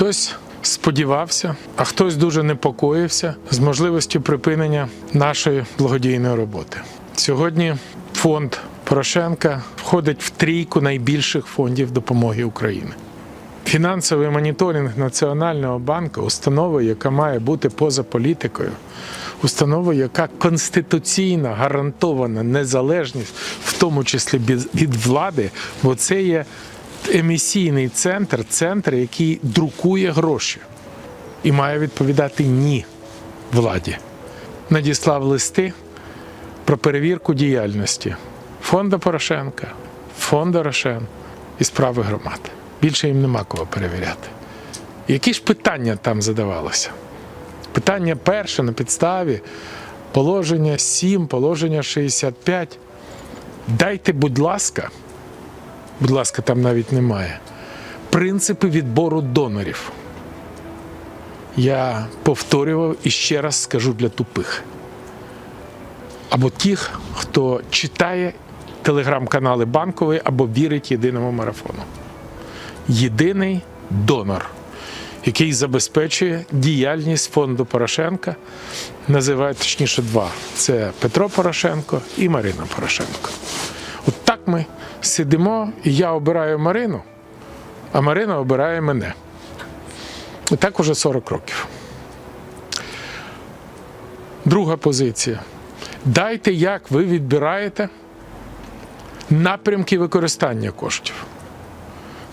Хтось сподівався, а хтось дуже непокоївся з можливістю припинення нашої благодійної роботи. Сьогодні фонд Порошенка входить в трійку найбільших фондів допомоги Україні. Фінансовий моніторинг Національного банку установа, яка має бути поза політикою, установа, яка конституційно гарантована незалежність, в тому числі від влади, бо це є емісійний центр, центр, який друкує гроші і має відповідати ні владі. Надіслав листи про перевірку діяльності фонду Порошенка, фонду Рошен і справи громад. Більше їм нема кого перевіряти. Які ж питання там задавалося? Питання перше на підставі положення 7, положення 65. Дайте, будь ласка, будь ласка, там навіть немає. Принципи відбору донорів. Я повторював і ще раз скажу для тупих. Або тих, хто читає телеграм-канали банкової або вірить єдиному марафону. Єдиний донор, який забезпечує діяльність фонду Порошенка, називають точніше два: це Петро Порошенко і Марина Порошенко. От так ми сидимо, і я обираю Марину, а Марина обирає мене. І так уже 40 років. Друга позиція. Дайте, як ви відбираєте напрямки використання коштів.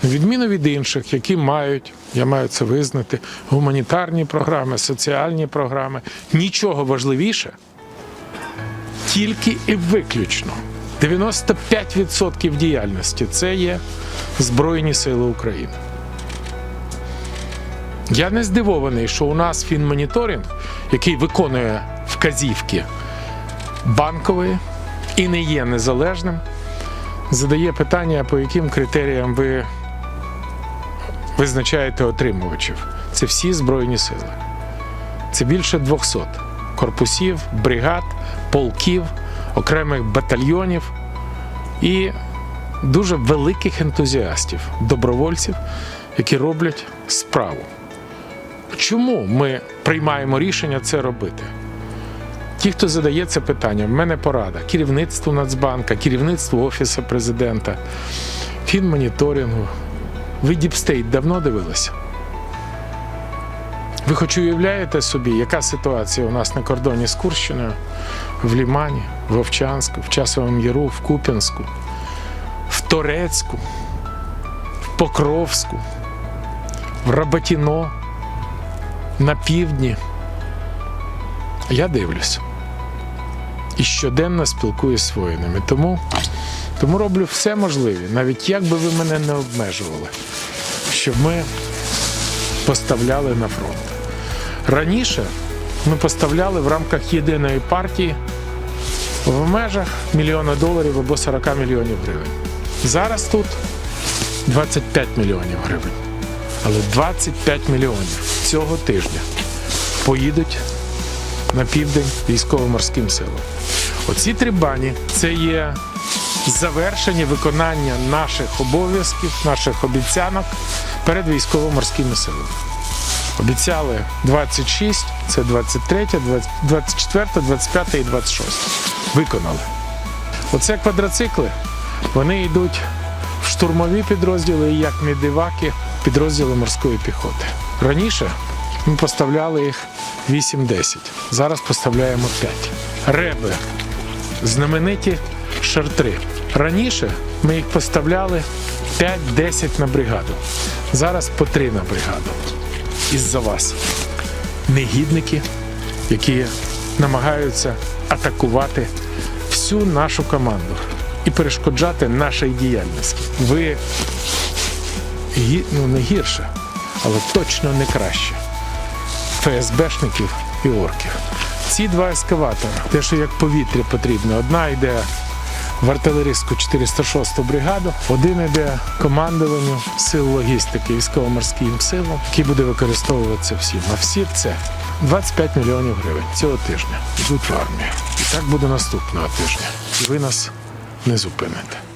Відміну від інших, які мають, я маю це визнати, гуманітарні програми, соціальні програми, нічого важливіше, тільки і виключно 95% діяльності це є Збройні Сили України. Я не здивований, що у нас фінмоніторинг, який виконує вказівки банкової і не є незалежним, задає питання, по яким критеріям ви визначаєте отримувачів. Це всі Збройні сили. Це більше 200 корпусів, бригад, полків, окремих батальйонів і дуже великих ентузіастів, добровольців, які роблять справу. Чому ми приймаємо рішення це робити? Ті, хто задає це питання, в мене порада керівництву Нацбанка, керівництву Офісу президента, фінмоніторингу. Ви Діпстейт давно дивилися? Ви хоч уявляєте собі, яка ситуація у нас на кордоні з Курщиною, в Лімані, в Вовчанську, в Часовому Яру, в Куп'янську, в Торецьку, в Покровську, в Рабатіно, на півдні. Я дивлюсь. І щоденно спілкуюсь з воїнами. Тому, тому роблю все можливе, навіть як би ви мене не обмежували, щоб ми поставляли на фронт. Раніше ми поставляли в рамках єдиної партії в межах мільйона доларів або 40 мільйонів гривень. Зараз тут 25 мільйонів гривень. Але 25 мільйонів цього тижня поїдуть на південь військово-морським силам. Оці три бані це є завершення виконання наших обов'язків, наших обіцянок перед військово-морськими силами. Обіцяли 26, це 23, 24, 25 і 26. Виконали. Оце квадроцикли, вони йдуть в штурмові підрозділи як медиваки підрозділи морської піхоти. Раніше ми поставляли їх 8-10, зараз поставляємо 5. Реби знамениті шартри. Раніше ми їх поставляли 5-10 на бригаду. Зараз по 3 на бригаду. Із-за вас. Негідники, які намагаються атакувати всю нашу команду і перешкоджати нашій діяльності. Ви ну, не гірше, але точно не краще. ФСБшників і орків. Ці два ескаватори, те, що як повітря потрібно, одна йде в артилерійську 406 бригаду, один іде командуванню сил логістики військово-морським силам, який буде використовуватися всім. А всі це 25 мільйонів гривень цього тижня йдуть в армію. І так буде наступного тижня. І ви нас не зупините.